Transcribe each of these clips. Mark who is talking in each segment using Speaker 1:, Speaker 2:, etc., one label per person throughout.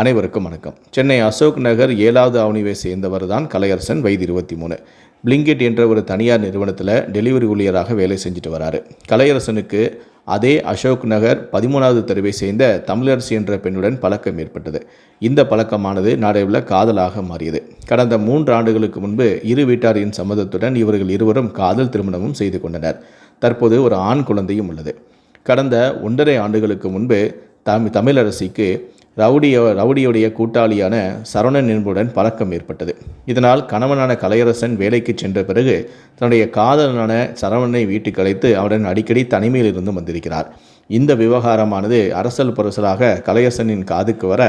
Speaker 1: அனைவருக்கும் வணக்கம். சென்னை அசோக் நகர் ஏழாவது அவனிவை சேர்ந்தவர் தான் கலையரசன் வயது இருபத்தி மூணு பிளிங்கெட் என்ற ஒரு தனியார் நிறுவனத்தில் டெலிவரி ஊழியராக வேலை செஞ்சுட்டு வராரு. கலையரசனுக்கு அதே அசோக் நகர் பதிமூணாவது தெருவை சேர்ந்த தமிழரசி என்ற பெண்ணுடன் பழக்கம் ஏற்பட்டது. இந்த பழக்கமானது நடைவில் காதலாக மாறியது. கடந்த மூன்று ஆண்டுகளுக்கு முன்பு இரு வீட்டாரின் சம்மதத்துடன் இவர்கள் இருவரும் காதல் திருமணமும் செய்து கொண்டனர். தற்போது ஒரு ஆண் குழந்தையும் உள்ளது. கடந்த ஒன்றரை ஆண்டுகளுக்கு முன்பு தமி தமிழரசிக்கு ரவுடியோ ரவுடியுடைய கூட்டாளியான சரவணன் என்புடன் பழக்கம் ஏற்பட்டது. இதனால் கணவனான கலையரசன் வேலைக்கு சென்ற பிறகு தன்னுடைய காதலனான சரவணனை வீட்டுக்கு அழைத்து அவருடன் அடிக்கடி தனிமையில் இருந்து வந்திருக்கிறார். இந்த விவகாரமானது அரசல் புரசலாக கலையரசனின் காதுக்கு வர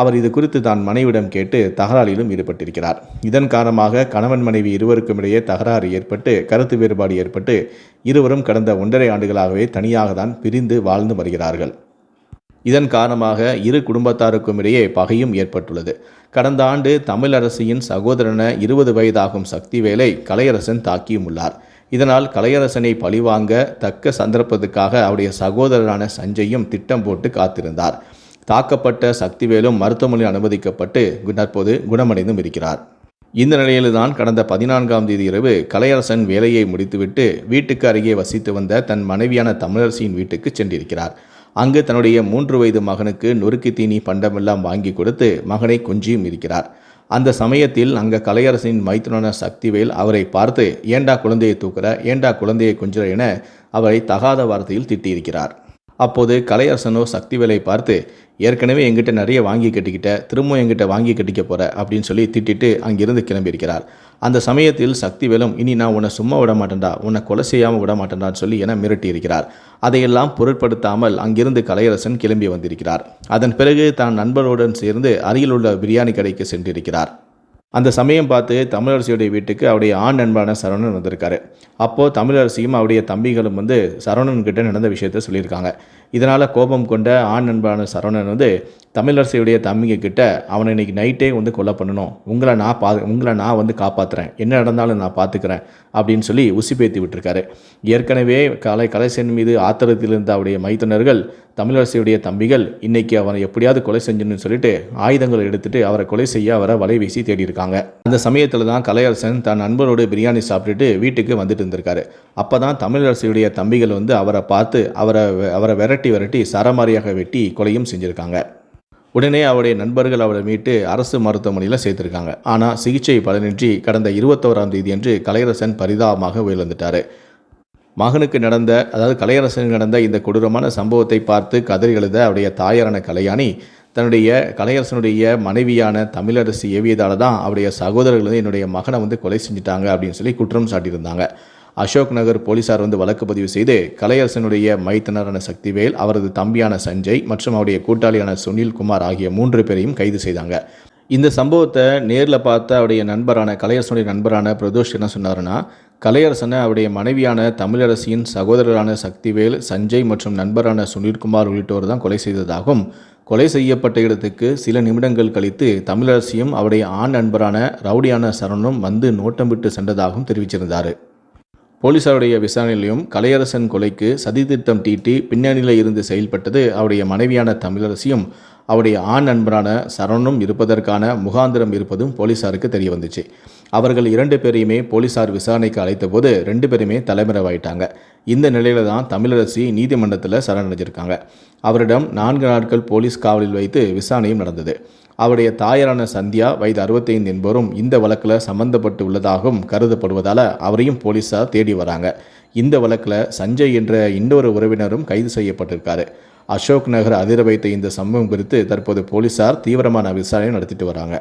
Speaker 1: அவர் இது குறித்து தான் மனைவிடம் கேட்டு தகராறிலும் ஈடுபட்டிருக்கிறார். இதன் காரணமாக கணவன் மனைவி இருவருக்கும் இடையே தகராறு ஏற்பட்டு கருத்து வேறுபாடு ஏற்பட்டு இருவரும் கடந்த ஒன்றரை ஆண்டுகளாகவே தனியாக தான் பிரிந்து வாழ்ந்து வருகிறார்கள். இதன் காரணமாக இரு குடும்பத்தாருக்கும் இடையே பகையும் ஏற்பட்டுள்ளது. கடந்த ஆண்டு தமிழரசியின் சகோதரன இருபது வயதாகும் சக்திவேலை கலையரசன் தாக்கியும் உள்ளார். இதனால் கலையரசனை பழிவாங்க தக்க சந்தர்ப்பத்துக்காக அவருடைய சகோதரரான சஞ்சயும் திட்டம் போட்டு காத்திருந்தார். தாக்கப்பட்ட சக்திவேலும் மருத்துவமனையில் அனுமதிக்கப்பட்டு தற்போது குணமடைந்தும் இருக்கிறார். இந்த நிலையில்தான் கடந்த பதினான்காம் தேதி இரவு கலையரசன் வேலையை முடித்துவிட்டு வீட்டுக்கு அருகே வசித்து வந்த தன் மனைவியான தமிழரசியின் வீட்டுக்கு சென்றிருக்கிறார். அங்கு தன்னுடைய மூன்று வயது மகனுக்கு நொறுக்கு தீனி பண்டமெல்லாம் வாங்கி கொடுத்து மகனை கொஞ்சியும் இருக்கிறார். அந்த சமயத்தில் அங்கே கலையரசின் மைத்துனான சக்திவேல் அவரை பார்த்து ஏண்டா குழந்தையை தூக்குற? ஏண்டா குழந்தையை கொஞ்சுற? என அவரை தகாத வார்த்தையில் திட்டியிருக்கிறார். அப்போது கலையரசனோ சக்திவேலை பார்த்து ஏற்கனவே எங்கிட்ட நிறைய வாங்கி கட்டிக்கிட்ட திரும்ப எங்கிட்ட வாங்கி கட்டிக்க போகிற அப்படின்னு சொல்லி திட்டிட்டு அங்கிருந்து கிளம்பியிருக்கிறார். அந்த சமயத்தில் சக்திவேலும் இனி நான் உன்னை சும்மா விட மாட்டேன்டா உன்னை கொலை செய்யாமல் விட மாட்டேன்டான்னு சொல்லி என மிரட்டி இருக்கிறார் அதையெல்லாம் பொருட்படுத்தாமல் அங்கிருந்து கலையரசன் கிளம்பி வந்திருக்கிறார். அதன் பிறகு தான் நண்பருடன் சேர்ந்து அருகிலுள்ள பிரியாணி கடைக்கு சென்றிருக்கிறார். அந்த சமயம் பார்த்து தமிழரசியுடைய வீட்டுக்கு அவருடைய ஆண் நண்பான சரவணன் வந்திருக்காரு. அப்போது தமிழரசியும் அவருடைய தம்பிகளும் வந்து சரவணன்கிட்ட நடந்த விஷயத்த சொல்லியிருக்காங்க. இதனால் கோபம் கொண்ட ஆண் நண்பான சரவணன் வந்து தமிழரசியுடைய தம்பிங்க கிட்ட அவனை இன்னைக்கு நைட்டே வந்து கொலை பண்ணணும். உங்களை நான் பா உங்களை நான் வந்து காப்பாற்றுறேன் என்ன நடந்தாலும் நான் பார்த்துக்கிறேன் அப்படின்னு சொல்லி உசிப்பேத்தி விட்டுருக்காரு. ஏற்கனவே கலை கலைசென் மீது ஆத்திரத்தில் இருந்த அவருடைய மைத்துனர்கள் தமிழரசியுடைய தம்பிகள் இன்னைக்கு அவனை எப்படியாவது கொலை செஞ்சணும்னு சொல்லிட்டு ஆயுதங்களை எடுத்துட்டு அவரை கொலை செய்ய அவரை வலை வீசி தேடி இருக்காங்க அந்த சமயத்தில் தான் கலையரசன் தன் நண்பரோடு பிரியாணி சாப்பிட்டுட்டு வீட்டுக்கு வந்துட்டு இருந்திருக்காரு. அப்போ தான் தமிழரசியுடைய தம்பிகள் வந்து அவரை பார்த்து அவரை அவரை விரட்டி விரட்டி சரமாரியாக வெட்டி கொலையும் செஞ்சுருக்காங்க. உடனே அவருடைய நண்பர்கள் அவரை மீட்டு அரசு மருத்துவமனையில் சேர்த்திருக்காங்க. ஆனால் சிகிச்சை பலனின்றி கடந்த இருபத்தோராம் தேதி அன்று கலையரசன் பரிதாபமாக உயிரிழந்துட்டார். மகனுக்கு நடந்த அதாவது கலையரசனுக்கு நடந்த இந்த கொடூரமான சம்பவத்தை பார்த்து கதறி எழுத அவருடைய தாயாரான கலையாணி தன்னுடைய கலையரசனுடைய மனைவியான தமிழரசி ஏவியதால் தான் அவருடைய சகோதரர்கள் வந்து என்னுடைய மகனை வந்து கொலை செஞ்சுட்டாங்க அப்படின்னு சொல்லி குற்றம் சாட்டியிருந்தாங்க. அசோக் நகர் போலீசார் வந்து வழக்கு பதிவு செய்து கலையரசனுடைய மைத்தனரான சக்திவேல் அவரது தம்பியான சஞ்சய் மற்றும் அவருடைய கூட்டாளியான சுனில் குமார் ஆகிய மூன்று பேரையும் கைது செய்தாங்க. இந்த சம்பவத்தை நேரில் பார்த்த அவருடைய நண்பரான கலையரசனுடைய நண்பரான பிரதோஷ் என்ன சொன்னாருன்னா கலையரசனை அவருடைய மனைவியான தமிழரசியின் சகோதரரான சக்திவேல் சஞ்சய் மற்றும் நண்பரான சுனில்குமார் உள்ளிட்டோர் தான் கொலை செய்ததாகவும் கொலை செய்யப்பட்ட இடத்துக்கு சில நிமிடங்கள் கழித்து தமிழரசியும் அவருடைய ஆண் நண்பரான ரவுடியான சரணும் வந்து நோட்டம் விட்டு சென்றதாகவும் தெரிவிச்சிருந்தார் போலீசாருடைய விசாரணையிலும் கலையரசன் கொலைக்கு சதித்திட்டம் தீட்டி பின்னணியில் இருந்து செயல்பட்டது அவருடைய மனைவியான தமிழரசியும் அவருடைய ஆண் நண்பரான சரணும் இருப்பதற்கான முகாந்திரம் இருப்பதும் போலீசாருக்கு தெரிய வந்துச்சு அவர்கள் இரண்டு பேரையுமே போலீசார் விசாரணைக்கு அழைத்தபோது ரெண்டு பேருமே தலைமறைவாயிட்டாங்க. இந்த நிலையில தான் தமிழரசி நீதிமன்றத்தில் சரணடைஞ்சிருக்காங்க. அவரிடம் நான்கு நாட்கள் போலீஸ் காவலில் வைத்து விசாரணையும் நடந்தது. அவருடைய தாயாரான சந்தியா வயது அறுபத்தைந்து என்பவரும் இந்த வழக்கில் சம்பந்தப்பட்டு உள்ளதாகவும் கருதப்படுவதால் அவரையும் போலீஸார் தேடி வராங்க. இந்த வழக்கில் சஞ்சய் என்ற இன்னொரு உறவினரும் கைது செய்யப்பட்டிருக்காரு. அசோக் நகர் அதிர வைத்த இந்த சம்பவம் குறித்து தற்போது போலீசார் தீவிரமான விசாரணை நடத்திட்டு வராங்க.